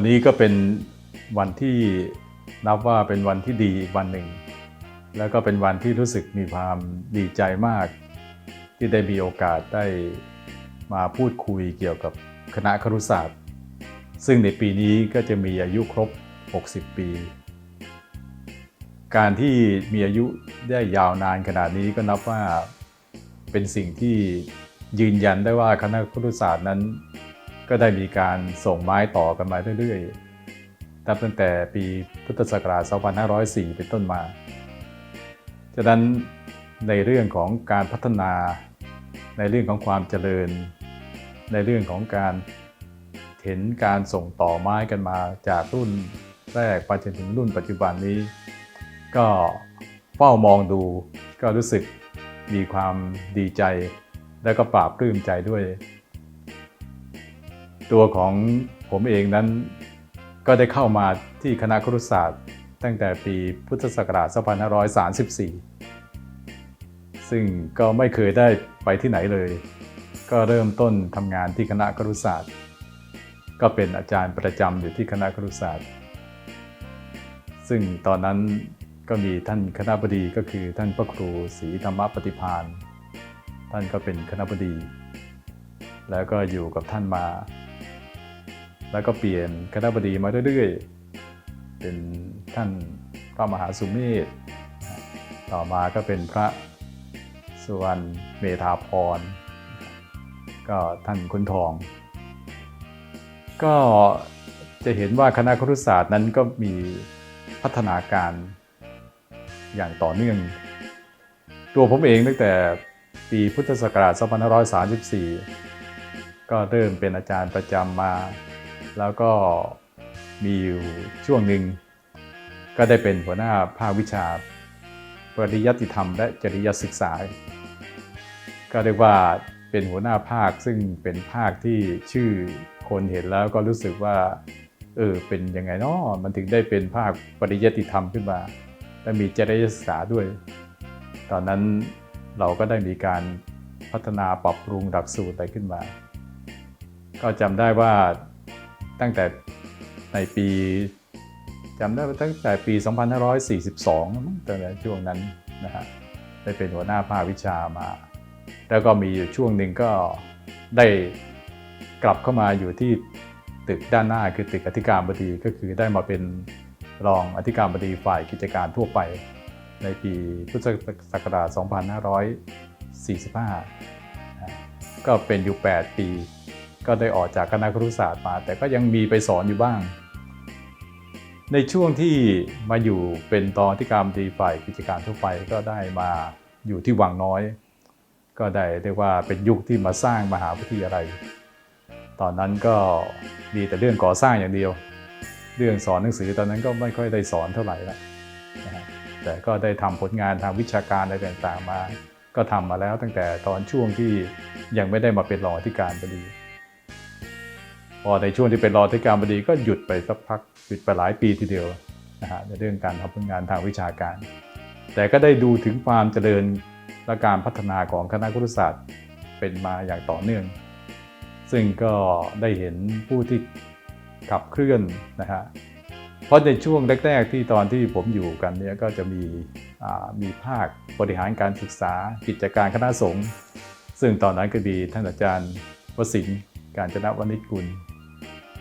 วันนี้ก็เป็นวันที่นับว่าเป็นวันที่ดีอีกวันหนึ่ง แล้วก็เป็นวันที่รู้สึกมีความดีใจมาก ที่ได้มีโอกาสได้มาพูดคุยเกี่ยวกับคณะครุศาสตร์ ซึ่งในปีนี้ก็จะมีอายุครบ 60 ปี การที่มีอายุได้ยาวนานขนาดนี้ก็นับว่าเป็นสิ่งที่ยืนยันได้ว่าคณะครุศาสตร์นั้น ก็ได้มีการส่งไม้ต่อกันมาเรื่อยๆนับตั้งแต่ปีพุทธศักราช 2504 เป็นต้นมา ฉะนั้นในเรื่องของการพัฒนา ในเรื่องของความเจริญ ในเรื่องของการเห็นการส่งต่อไม้กันมาจากรุ่นแรกไปจนถึงรุ่นปัจจุบันนี้ ก็เฝ้ามองดูก็รู้สึกมีความดีใจและก็ปราบปลื้มใจด้วย ตัวของผมเองนั้นก็ได้เข้ามาที่คณะครุศาสตร์ ตั้งแต่ปีพุทธศักราช 2534 ซึ่งก็ไม่เคยได้ไปที่ไหนเลย ก็เริ่มต้นทำงานที่คณะครุศาสตร์ ก็เป็นอาจารย์ประจำอยู่ที่คณะครุศาสตร์ ซึ่งตอนนั้นก็มีท่านคณะบดีก็คือท่านพระครูศรีธรรมปฏิพานท่านก็เป็นคณะบดี แล้วก็อยู่กับท่านมา แล้วก็เปลี่ยนคณะบดีมาเรื่อยๆ เป็นท่านพระมหาสุเมธต่อมาก็เป็นพระสุวรรณเมธาพร ก็ท่านคุณทอง ก็จะเห็นว่าคณะครุศาสตร์นั้นก็มีพัฒนาการอย่างต่อเนื่อง ตัวผมเองตั้งแต่ปีพุทธศักราช 2534 ก็เริ่มเป็นอาจารย์ประจำมา แล้วก็มีอยู่ช่วงหนึ่งก็ได้เป็นหัวหน้าภาควิชาปริยัติธรรมและจริยศึกษา ก็เรียกว่าเป็นหัวหน้าภาคซึ่งเป็นภาคที่ชื่อคนเห็นแล้วก็รู้สึกว่าเออเป็นยังไงเนาะมันถึงได้เป็นภาคปริยัติธรรมขึ้นมา และมีจริยศึกษาด้วย ตอนนั้นเราก็ได้มีการพัฒนาปรับปรุงหลักสูตรอะไรขึ้นมา ก็จำได้ว่า ตั้งแต่ในปีจำได้ว่าตั้งแต่ปี 2542มั้งแตอนนั้นช่วงนั้นนะฮะได้เป็นหัวหน้าภาควิชามา แล้วก็มีอยู่ช่วงหนึ่งก็ได้กลับเข้ามาอยู่ที่ตึกด้านหน้าคือตึกอธิการบดีก็คือได้มาเป็นรองอธิการบดีฝ่ายกิจการทั่วไปในปีพุทธศักราช 2545 ก็เป็นอยู่ 8 ปี ก็ได้ออกจากคณะครุศาสตร์มา แต่ก็ยังมีไปสอนอยู่บ้าง ในช่วงที่มาอยู่เป็นตอนที่การดีฝ่ายกิจการทั่วไปก็ได้มาอยู่ที่วังน้อย ก็ได้เรียกว่าเป็นยุคที่มาสร้างมหาวิทยาลัย ตอนนั้นก็มีแต่เรื่องก่อสร้างอย่างเดียว เรื่องสอนหนังสือตอนนั้นก็ไม่ค่อยได้สอนเท่าไหร่ละแต่ก็ได้ทำผลงานทางวิชาการอะไรต่างๆมา ก็ทำมาแล้วตั้งแต่ตอนช่วงที่ยังไม่ได้มาเป็นรองอธิการบดี อในช่วงที่เป็นรองอธิการบดีก็หยุดไปสักพักหยุดไปหลายปีทีเดียวนะฮะในเรื่องการทำผลงานทางวิชาการ แต่ก็ได้ดูถึงความเจริญและการพัฒนาของคณะครุศาสตร์เป็นมาอย่างต่อเนื่อง ซึ่งก็ได้เห็นผู้ที่ขับเคลื่อนนะฮะเพราะในช่วงแรกๆที่ตอนที่ผมอยู่กันเนี่ยก็จะมีมีภาคบริหารการศึกษากิจการคณะสงฆ์ซึ่งตอนนั้นก็มีท่านอาจารย์วสินการจนะวณิชกุล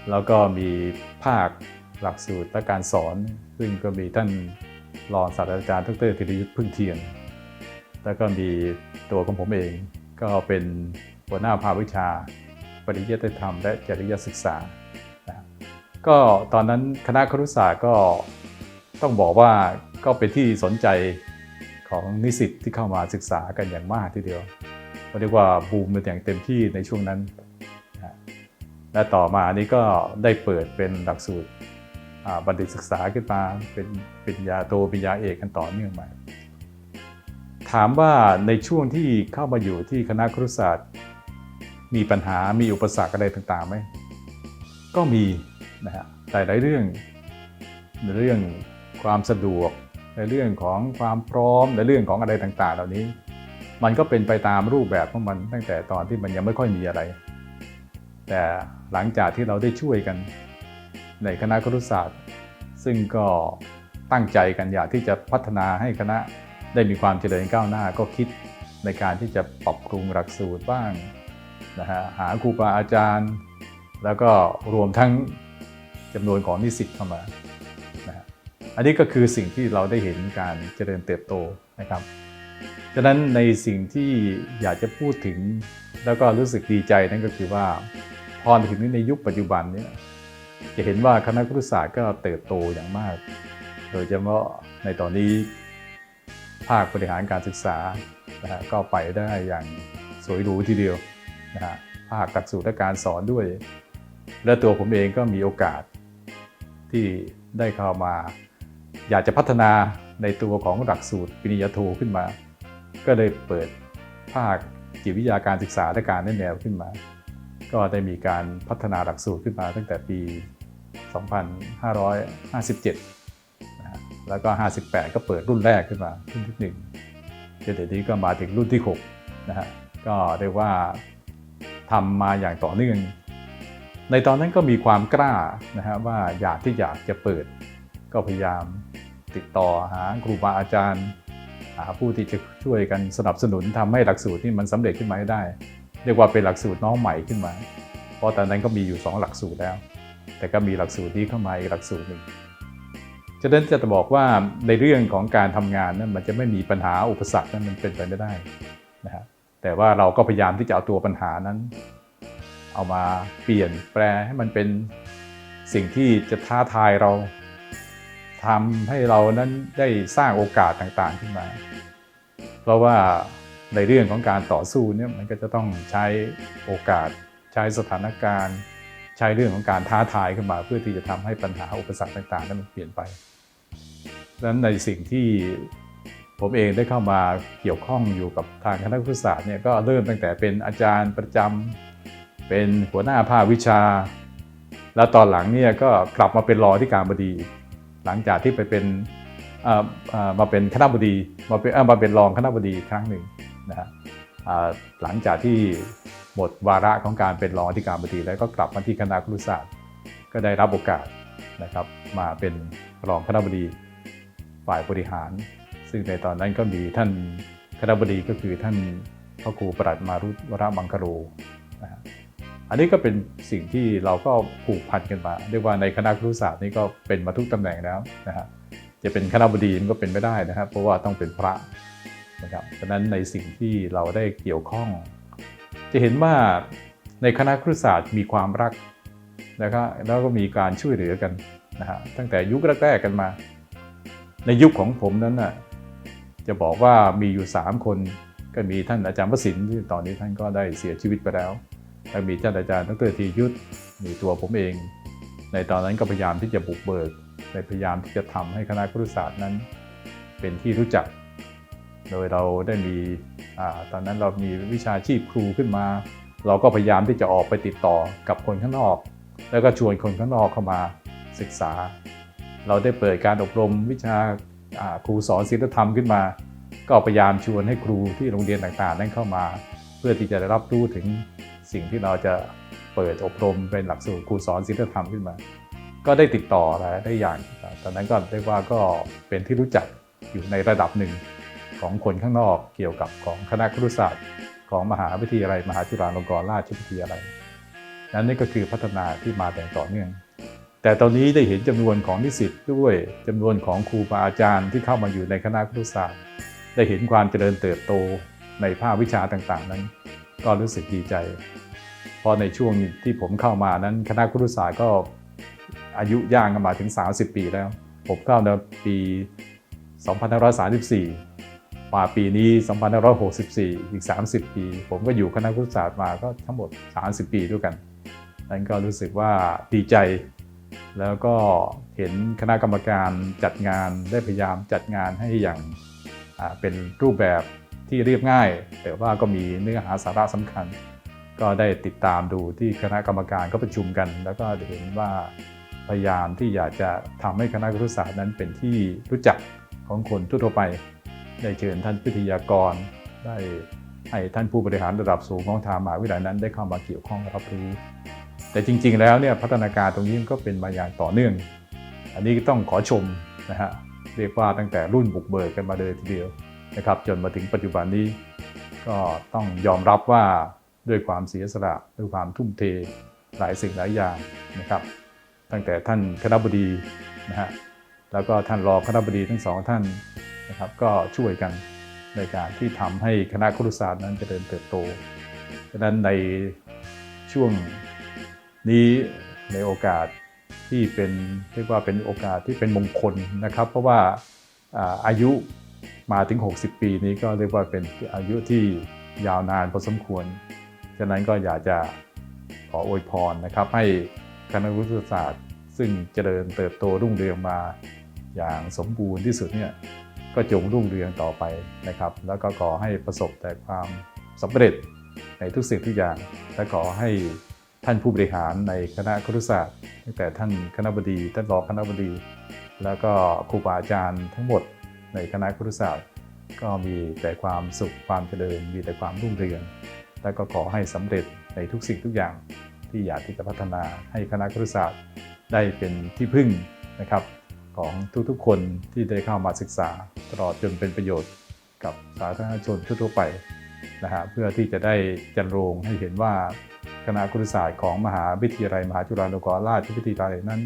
แล้วก็มีภาคหลักสูตรและการสอน ซึ่งก็มีท่านรองศาสตราจารย์ดรธีรยุทธ์พึ่งเทียน แล้วก็มีตัวของผมเองก็เป็นหัวหน้าภาควิชา ปริยัติธรรมและจริยศึกษานะครับก็ตอนนั้นคณะครุศาสตร์ก็ต้องบอกว่าก็เป็นที่สนใจของนิสิตที่เข้ามาศึกษากันอย่างมากทีเดียวเรียกว่าบูมเป็นอย่างเต็มที่ในช่วงนั้น และต่อมาอันนี้ก็ได้เปิดเป็นหลักสูตรบัณฑิตศึกษาขึ้นมาเป็นปริญญาโทปริญญาเอกกันต่อเนื่องมา ถามว่าในช่วงที่เข้ามาอยู่ที่คณะครุศาสตร์ มีปัญหามีอุปสรรคอะไรต่างๆไหมก็มีนะฮะแต่หลายเรื่องในเรื่องความสะดวกในเรื่องของความพร้อมในเรื่องของอะไรต่างๆ เหล่านี้ มันก็เป็นไปตามรูปแบบของมันตั้งแต่ตอนที่มันยังไม่ค่อยมีอะไร แต่ หลังจากที่เราได้ช่วยกัน ในคณะครุศาสตร์ ซึ่งก็ตั้งใจกันอยากที่จะพัฒนาให้คณะได้มีความเจริญก้าวหน้าก็คิดในการที่จะปรับปรุงหลักสูตรบ้างนะฮะหาครูบาอาจารย์ แล้วก็รวมทั้งจำนวนของนิสิตเข้ามานะฮะอันนี้ก็คือสิ่งที่เราได้เห็นการเจริญเติบโตนะครับฉะนั้นในสิ่งที่อยากจะพูดถึงแล้วก็รู้สึกดีใจนั่นก็คือว่า พอถึงในยุคปัจจุบันเนี่ยจะเห็นว่าคณะครุศาสตร์ก็เติบโตอย่างมาก โดยเฉพาะในตอนนี้ภาคบริหารการศึกษานะฮะก็ไปได้อย่างสวยหรูทีเดียวนะฮะภาคหลักสูตรและการสอนด้วย และตัวผมเองก็มีโอกาสที่ได้เข้ามา อยากจะพัฒนาในตัวของหลักสูตรปริญญาโทขึ้นมา ก็เลยเปิดภาคจิตวิทยาการศึกษาและการแนะแนวขึ้นมา ก็ได้มีการพัฒนาหลักสูตรขึ้นมาตั้งแต่ปี 2557นะฮะแล้วก็ 58 ก็เปิดรุ่นแรกขึ้นมารุ่นที่หนึ่งจนเดี๋ยวนี้ก็มาถึงรุ่นที่6นะฮะก็เรียกว่าทำมาอย่างต่อเนื่อง ในตอนนั้นก็มีความกล้านะฮะว่าอยากที่อยากจะเปิด ก็พยายามติดต่อหาครูบาอาจารย์ หาผู้ที่จะช่วยกันสนับสนุนทำให้หลักสูตรที่มันสำเร็จขึ้นมาได้ เรียกว่าเป็นหลักสูตรน้องใหม่ขึ้นมา เพราะตอนนั้นก็มีอยู่ 2 หลักสูตรแล้ว แต่ก็มีหลักสูตรนี้เข้ามาอีกหลักสูตรหนึ่งฉะนั้นจะบอกว่าในเรื่องของการทำงานนั้นมันจะไม่มีปัญหาอุปสรรคนั้นมันเป็นไปไม่ได้นะฮะแต่ว่าเราก็พยายามที่จะเอาตัวปัญหานั้น เอามาเปลี่ยนแปลให้มันเป็นสิ่งที่จะท้าทายเราทำให้เรานั้นได้สร้างโอกาสต่างๆขึ้นมา เพราะว่า ในเรื่องของการต่อสู้เนี่ยมันก็จะต้องใช้โอกาส ใช้สถานการณ์ ใช้เรื่องของการท้าทายขึ้นมา เพื่อที่จะทำให้ปัญหาอุปสรรคต่างๆนั้นมันเปลี่ยนไปดังนั้นในสิ่งที่ผมเองได้เข้ามาเกี่ยวข้องอยู่กับทางคณะครุศาสตร์เนี่ยก็เริ่มตั้งแต่เป็นอาจารย์ประจำเป็นหัวหน้าภาควิชา แล้วตอนหลังเนี่ยก็กลับมาเป็นรอที่การบดี หลังจากที่ไปเป็นเออเออมาเป็นคณะบดีมาเป็นเออมาเป็นรองคณะบดีครั้งหนึ่ง นะฮะหลังจากที่หมดวาระของการเป็นรองที่การบดีแล้วก็กลับมาที่คณะครุศาสตร์ ก็ได้รับโอกาสนะครับมาเป็นรองคณะบดีฝ่ายบริหาร ซึ่งในตอนนั้นก็มีท่านคณะบดีก็คือท่านพระครูประหลัดมารุตวรามังคโรนะอันนี้ก็เป็นสิ่งที่เราก็ผูกพันกันมาเรียกว่าในคณะครุศาสตร์นี่ก็เป็นมาทุกตำแหน่งแล้วนะฮะจะเป็นคณะบดีมันก็เป็นไม่ได้นะครับเพราะว่าต้องเป็นพระ นะครับฉะนั้นในสิ่งที่เราได้เกี่ยวข้อง จะเห็นว่าในคณะครุศาสตร์มีความรักนะครับแล้วก็มีการช่วยเหลือกันนะฮะตั้งแต่ยุคแรกๆกันมา ในยุคของผมนั้นน่ะจะบอกว่ามีอยู่ 3 คนก็มีท่านอาจารย์วสินทร์ที่ตอนนี้ท่านก็ได้เสียชีวิตไปแล้วแล้วมีท่านอาจารย์ดรธียุทธมีตัวผมเอง ในตอนนั้นก็พยายามที่จะบุกเบิกในพยายามที่จะทำให้คณะครุศาสตร์นั้น เป็นที่รู้จัก โดยเราได้มีอตอนนั้นเรามีวิชาชีพครูขึ้นมา เราก็พยายามที่จะออกไปติดต่อกับคนข้างนอก แล้วก็ชวนคนข้างนอกเข้ามาศึกษา เราได้เปิดการอบรมวิชาครูสอนศีลธรรมขึ้นมา ก็พยายามชวนให้ครูที่โรงเรียนต่างๆ นั้นเข้ามา เพื่อที่จะได้รับรู้ถึงสิ่งที่เราจะเปิดอบรมเป็นหลักสูตรครูสอนศีลธรรมขึ้นมา ก็ได้ติดต่อและได้อย่าง ตอนนั้นก็เรียกว่าก็เป็นที่รู้จักอยู่ในระดับหนึ่ง ของคนข้างนอกเกี่ยวกับของคณะครุศาสตร์ ของมหาวิทยาลัยมหาจุฬาลงกรณราชวิทยาลัยนั้นนี่ก็คือพัฒนาที่มาแต่ต่อเนื่อง แต่ตอนนี้ได้เห็นจำนวนของนิสิตด้วยจำนวนของครูบาอาจารย์ที่เข้ามาอยู่ในคณะครุศาสตร์ ได้เห็นความเจริญเติบโตในภาควิชาต่างๆ นั้น ก็รู้สึกดีใจ เพราะในช่วงที่ผมเข้ามานั้นคณะครุศาสตร์ก็อายุย่างกันมาถึง 30 ปีแล้ว ผมเข้าในปี 2534 มาปีนี้2564 อีก 30 ปี ผมก็อยู่คณะครุศาสตร์มาก็ทั้งหมด 30 ปีด้วยกัน นั้นก็รู้สึกว่าดีใจ แล้วก็เห็นคณะกรรมการจัดงานได้พยายามจัดงานให้อย่างเป็นรูปแบบที่เรียบง่าย แต่ว่าก็มีเนื้อหาสาระสำคัญ ก็ได้ติดตามดูที่คณะกรรมการก็ประชุมกัน แล้วก็เห็นว่าพยายามที่อยากจะทำให้คณะครุศาสตร์นั้นเป็นที่รู้จักของคนทั่วไป ได้เชิญท่านวิทยากร ได้ให้ท่านผู้บริหารระดับสูงของทางมหาวิทยาลัยนั้น ได้เข้ามาเกี่ยวข้องรับรู้ แต่จริง ๆ แล้วเนี่ยพัฒนาการตรงนี้มันก็เป็นมาอย่างต่อเนื่อง อันนี้ต้องขอชมนะฮะเรียกว่าตั้งแต่รุ่นบุกเบิกกันมาเลยทีเดียวนะครับจนมาถึงปัจจุบันนี้ ก็ต้องยอมรับว่าด้วยความเสียสละด้วยความทุ่มเทหลายสิ่งหลายอย่างนะครับ ตั้งแต่ท่านคณบดีนะฮะ แล้วก็ท่านรองคณบดีทั้งสองท่านนะครับก็ช่วยกันในการที่ทำให้คณะครุศาสตร์นั้นเจริญเติบโตฉะนั้นในช่วงนี้ในโอกาสที่เป็นเรียกว่าเป็นโอกาสที่เป็นมงคลนะครับ เพราะว่าอ่าอายุมาถึง 60 ปีนี้ก็เรียกว่าเป็นอายุที่ยาวนานพอสมควร ฉะนั้นก็อยากจะขออวยพรนะครับ ให้คณะวิทยาศาสตร์ ซึ่งเจริญเติบโตรุ่งเรืองมา อย่างสมบูรณ์ที่สุดเนี่ยก็จงรุ่งเรืองต่อไปนะครับ แล้วก็ขอให้ประสบแต่ความสำเร็จในทุกสิ่งทุกอย่าง และขอให้ท่านผู้บริหารในคณะครุศาสตร์ตั้งแต่ท่านคณะบดีท่านรองคณะบดี แล้วก็ครูบาอาจารย์ทั้งหมดในคณะครุศาสตร์ ก็มีแต่ความสุขความเจริญ มีแต่ความรุ่งเรือง และก็ขอให้สำเร็จในทุกสิ่งทุกอย่างที่อยากที่จะพัฒนาให้คณะครุศาสตร์ได้เป็นที่พึ่งนะครับ ของทุกๆ คนที่ได้เข้ามาศึกษา ตลอดจนเป็นประโยชน์กับสาธารณชนทั่วไปนะฮะเพื่อที่จะได้จันโรงให้เห็นว่าคณะครุศาสตร์ของมหาวิทยาลัยมหาจุฬาลงกรณราชวิทยาลัยนั้น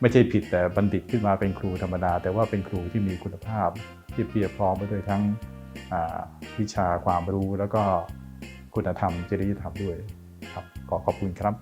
ไม่ใช่ผิดแต่บัณฑิตขึ้นมาเป็นครูธรรมดา แต่ว่าเป็นครูที่มีคุณภาพที่เพียบพร้อมไปด้วยทั้งวิชาความรู้แล้วก็คุณธรรมจริยธรรมด้วยครับขอขอบคุณครับ